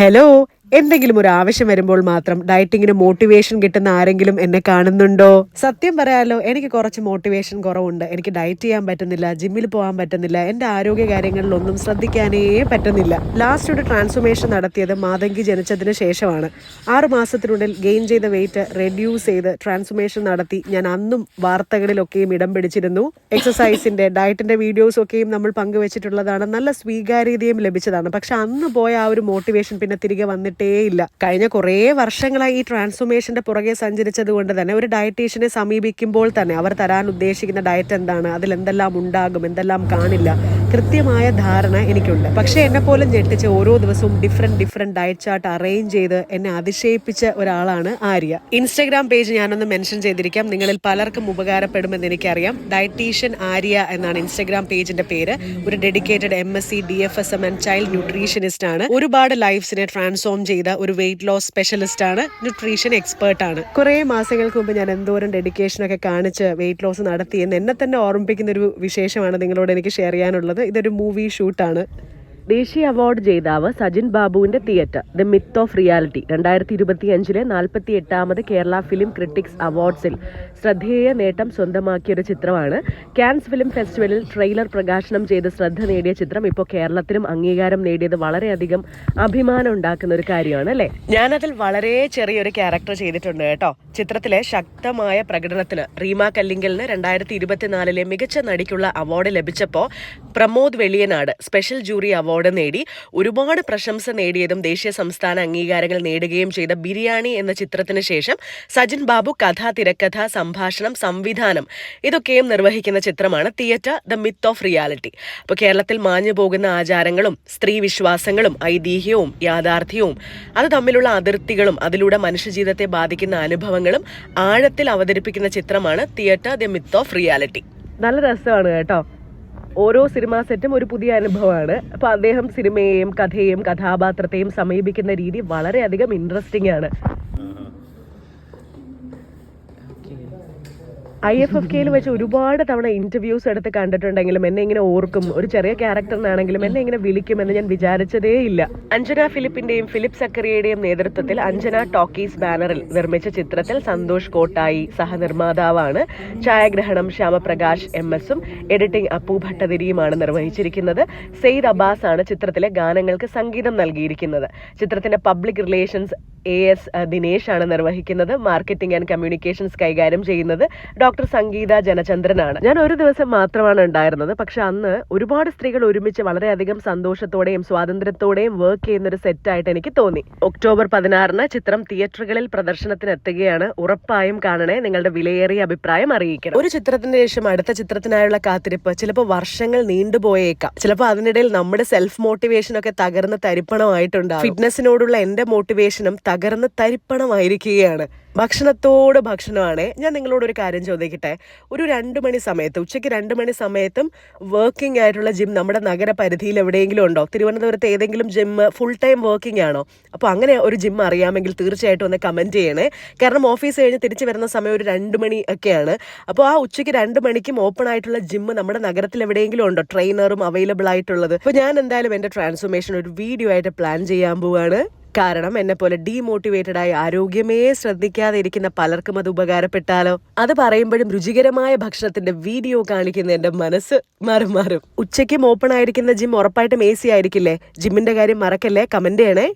Hello. എന്തെങ്കിലും ഒരു ആവശ്യം വരുമ്പോൾ മാത്രം ഡയറ്റിങ്ങിന് മോട്ടിവേഷൻ കിട്ടുന്ന ആരെങ്കിലും എന്നെ കാണുന്നുണ്ടോ? സത്യം പറയാലോ എനിക്ക് കുറച്ച് മോട്ടിവേഷൻ കുറവുണ്ട്. എനിക്ക് ഡയറ്റ് ചെയ്യാൻ പറ്റുന്നില്ല ജിമ്മിൽ പോകാൻ പറ്റുന്നില്ല എന്റെ ആരോഗ്യ കാര്യങ്ങളിലൊന്നും ശ്രദ്ധിക്കാനേ പറ്റുന്നില്ല. ലാസ്റ്റ് ഒരു ട്രാൻസ്ഫോർമേഷൻ നടത്തിയത് മാതങ്കി ജനിച്ചതിന് ശേഷമാണ്. ആറു മാസത്തിനുള്ളിൽ ഗെയിൻ ചെയ്ത വെയിറ്റ് റെഡ്യൂസ് ചെയ്ത് ട്രാൻസ്ഫോർമേഷൻ നടത്തി. ഞാൻ അന്നും വാർത്തകളിലൊക്കെയും ഇടം പിടിച്ചിരുന്നു. എക്സസൈസിന്റെ ഡയറ്റിന്റെ വീഡിയോസ് ഒക്കെയും നമ്മൾ പങ്കുവച്ചിട്ടുള്ളതാണ്. നല്ല സ്വീകാര്യതയും ലഭിച്ചതാണ്. പക്ഷെ അന്ന് പോയ ആ ഒരു മോട്ടിവേഷൻ പിന്നെ തിരികെ വന്നിട്ടേയില്ല കഴിഞ്ഞ കുറേ വർഷങ്ങളായി ഈ ട്രാൻസ്ഫോർമേഷന്റെ പുറകെ സഞ്ചരിച്ചത് കൊണ്ട് തന്നെ ഒരു ഡയറ്റീഷ്യനെ സമീപിക്കുമ്പോൾ തന്നെ അവർ തരാൻ ഉദ്ദേശിക്കുന്ന ഡയറ്റ് എന്താണ്? അതിൽ എന്തെല്ലാം ഉണ്ടാകും? എന്തെല്ലാം കാണില്ല? കൃത്യമായ ധാരണ എനിക്കുണ്ട്. പക്ഷേ എന്നെ പോലും ഞെട്ടിച്ച് ഓരോ ദിവസവും different different diet chart arrange ചെയ്ത് എന്നെ അതിശയിപ്പിച്ച ഒരാളാണ് ആര്യ. ഇൻസ്റ്റാഗ്രാം പേജ് ഞാനൊന്ന് മെൻഷൻ ചെയ്തിരിക്കാം. നിങ്ങളിൽ പലർക്കും ഉപകാരപ്പെടുമെന്ന് എനിക്കറിയാം. ഡയറ്റീഷ്യൻ ആര്യ എന്നാണ് ഇൻസ്റ്റാഗ്രാം പേജിന്റെ പേര്. ഒരു dedicated M S C D F S M and child nutritionist ആണ്. ഒരുപാട് ലൈഫ്സിനെ ട്രാൻസ്ഫോം ചെയ്ത ഒരു വെയിറ്റ് ലോസ് സ്പെഷ്യലിസ്റ്റ് ആണ്. ന്യൂട്രീഷൻ എക്സ്പേർട്ട് ആണ്. കുറേ മാസങ്ങൾക്ക് മുമ്പ് ഞാൻ എന്തോരം ഡെഡിക്കേഷൻ ഒക്കെ കാണിച്ച് വെയിറ്റ് ലോസ് നടത്തി എന്ന് എന്നെ തന്നെ ഓർമ്മിപ്പിക്കുന്ന ഒരു വിശേഷമാണ് നിങ്ങളോട് എനിക്ക് ഷെയർ ചെയ്യാനുള്ളത്. ഇതൊരു മൂവി ഷൂട്ടാണ് ദേശീയ അവാർഡ് ജേതാവ് സജിൻ ബാബുവിന്റെ theatre the myth of reality രണ്ടായിരത്തി ഇരുപത്തി അഞ്ചിലെ നാൽപ്പത്തി എട്ടാമത് കേരള ഫിലിം ക്രിട്ടിക്സ് അവാർഡ്സിൽ ശ്രദ്ധേയ നേട്ടം സ്വന്തമാക്കിയൊരു ചിത്രമാണ്. കാൻസ് ഫിലിം ഫെസ്റ്റിവലിൽ ട്രെയിലർ പ്രകാശനം ചെയ്ത് ശ്രദ്ധ നേടിയ ചിത്രം ഇപ്പോൾ കേരളത്തിലും അംഗീകാരം നേടിയത് വളരെയധികം അഭിമാനം ഉണ്ടാക്കുന്ന ഒരു കാര്യമാണ് അല്ലേ? ഞാനതിൽ വളരെ ചെറിയൊരു ക്യാരക്ടർ ചെയ്തിട്ടുണ്ട് കേട്ടോ. ചിത്രത്തിലെ ശക്തമായ പ്രകടനത്തിന് റീമ കല്ലിങ്കലിന് രണ്ടായിരത്തി ഇരുപത്തിനാലിലെ മികച്ച നടിക്കുള്ള അവാർഡ് ലഭിച്ചപ്പോൾ Pramod Veliyanad special jury award നേടി. ഒരുപാട് പ്രശംസ നേടിയതും ദേശീയ സംസ്ഥാന അംഗീകാരങ്ങൾ നേടുകയും ചെയ്ത ബിരിയാണി എന്ന ചിത്രത്തിന് ശേഷം സജിൻ ബാബു കഥ തിരക്കഥ സംഭാഷണം സംവിധാനം ഇതൊക്കെയും നിർവഹിക്കുന്ന ചിത്രമാണ് theatre the myth of reality. അപ്പോൾ കേരളത്തിൽ മാഞ്ഞു പോകുന്ന ആചാരങ്ങളും സ്ത്രീ വിശ്വാസങ്ങളും ഐതിഹ്യവും യാഥാർത്ഥ്യവും അത് തമ്മിലുള്ള അതിർത്തികളും അതിലൂടെ മനുഷ്യജീവിതത്തെ ബാധിക്കുന്ന അനുഭവങ്ങളും ആഴത്തിൽ അവതരിപ്പിക്കുന്ന ചിത്രമാണ് theatre the myth of reality. നല്ല രസമാണ് കേട്ടോ. ഓരോ സിനിമാ സെറ്റും ഒരു പുതിയ അനുഭവമാണ്. അപ്പൊ അദ്ദേഹം സിനിമയെയും കഥയെയും കഥാപാത്രത്തെയും സമീപിക്കുന്ന രീതി വളരെയധികം ഇൻട്രസ്റ്റിംഗ് ആണ്. ഐ എഫ് എഫ് കെയിൽ വെച്ച് ഒരുപാട് തവണ ഇന്റർവ്യൂസ് എടുത്ത് കണ്ടിട്ടുണ്ടെങ്കിലും എന്നെ ഇങ്ങനെ ഓർക്കും. ഒരു ചെറിയ ക്യാരക്ടറിനാണെങ്കിലും എന്നെ ഇങ്ങനെ വിളിക്കുമെന്ന് ഞാൻ വിചാരിച്ചതേ ഇല്ല. അഞ്ജന ഫിലിപ്പിന്റെയും ഫിലിപ്പ് സക്കറിയുടെയും നേതൃത്വത്തിൽ അഞ്ജന ടോക്കീസ് ബാനറിൽ നിർമ്മിച്ച ചിത്രത്തിൽ സന്തോഷ് കോട്ടായി സഹനിർമ്മാതാവാണ്. ഛായാഗ്രഹണം ശ്യാമപ്രകാശ് എം എസും എഡിറ്റിംഗ് അപ്പു ഭട്ടതിരിയുമാണ് നിർവഹിച്ചിരിക്കുന്നത്. സെയ്ദ് അബ്ബാസ് ആണ് ചിത്രത്തിലെ ഗാനങ്ങൾക്ക് സംഗീതം നൽകിയിരിക്കുന്നത്. ചിത്രത്തിന്റെ പബ്ലിക് റിലേഷൻസ് എ എസ് ദിനേശാണ് നിർവഹിക്കുന്നത്. മാർക്കറ്റിംഗ് ആൻഡ് കമ്മ്യൂണിക്കേഷൻസ് കൈകാര്യം ചെയ്യുന്നത് ഡോക്ടർ സംഗീത ജനചന്ദ്രനാണ്. ഞാൻ ഒരു ദിവസം മാത്രമാണ് ഉണ്ടായിരുന്നത്. പക്ഷെ അന്ന് ഒരുപാട് സ്ത്രീകൾ ഒരുമിച്ച് വളരെയധികം സന്തോഷത്തോടെയും സ്വാതന്ത്ര്യത്തോടെയും വർക്ക് ചെയ്യുന്ന ഒരു സെറ്റായിട്ട് എനിക്ക് തോന്നി. ഒക്ടോബർ പതിനാറിന് ചിത്രം തിയേറ്ററുകളിൽ പ്രദർശനത്തിന് എത്തുകയാണ്. ഉറപ്പായും കാണണേ. നിങ്ങളുടെ വിലയേറിയ അഭിപ്രായം അറിയിക്കണം. ഒരു ചിത്രത്തിന് ശേഷം അടുത്ത ചിത്രത്തിനായുള്ള കാത്തിരിപ്പ് ചിലപ്പോൾ വർഷങ്ങൾ നീണ്ടുപോയേക്കാം. ചിലപ്പോൾ അതിനിടയിൽ നമ്മുടെ സെൽഫ് മോട്ടിവേഷൻ ഒക്കെ തകർന്ന് തരിപ്പണമായിട്ടുണ്ടാകും. ഫിറ്റ്നസിനോടുള്ള എന്റെ മോട്ടിവേഷനും തകർന്ന് തരിപ്പണമായിരിക്കുകയാണ്. ഭക്ഷണത്തോട് ഭക്ഷണമാണ്. ഞാൻ നിങ്ങളോട് ഒരു കാര്യം ചോദിക്കട്ടെ? ഒരു രണ്ട് മണി സമയത്ത് ഉച്ചയ്ക്ക് രണ്ട് മണി സമയത്തും വർക്കിംഗ് ആയിട്ടുള്ള ജിം നമ്മുടെ നഗരപരിധിയിൽ എവിടെയെങ്കിലും ഉണ്ടോ? തിരുവനന്തപുരത്ത് ഏതെങ്കിലും ജിം ഫുൾ ടൈം വർക്കിംഗ് ആണോ? അപ്പോൾ അങ്ങനെ ഒരു ജിം അറിയാമെങ്കിൽ തീർച്ചയായിട്ടും ഒന്ന് കമന്റ് ചെയ്യണേ. കാരണം ഓഫീസ് കഴിഞ്ഞ് തിരിച്ചു വരുന്ന സമയം ഒരു രണ്ട് മണി ഒക്കെയാണ്. അപ്പോൾ ആ ഉച്ചയ്ക്ക് രണ്ട് മണിക്കും ഓപ്പൺ ആയിട്ടുള്ള ജിം നമ്മുടെ നഗരത്തിൽ എവിടെയെങ്കിലും ഉണ്ടോ? ട്രെയിനറും അവൈലബിൾ ആയിട്ടുള്ളത്. അപ്പോൾ ഞാൻ എന്തായാലും എന്റെ ട്രാൻസ്ഫോർമേഷൻ ഒരു വീഡിയോ ആയിട്ട് പ്ലാൻ ചെയ്യാൻ പോവാണ്. കാരണം എന്നെ പോലെ ഡീമോട്ടിവേറ്റഡ് ആയി ആരോഗ്യമേ ശ്രദ്ധിക്കാതെ ഇരിക്കുന്ന പലർക്കും അത് ഉപകാരപ്പെട്ടാലോ? അത് പറയുമ്പോഴും രുചികരമായ ഭക്ഷണത്തിന്റെ വീഡിയോ കാണിക്കുന്ന എന്റെ മനസ്സ് മാറും മാറും. ഉച്ചയ്ക്കും ഓപ്പൺ ആയിരിക്കുന്ന ജിം ഉറപ്പായിട്ടും എ സി ആയിരിക്കില്ലേ ജിമ്മിന്റെ കാര്യം മറക്കല്ലേ? കമന്റ് ചെയ്യണേ.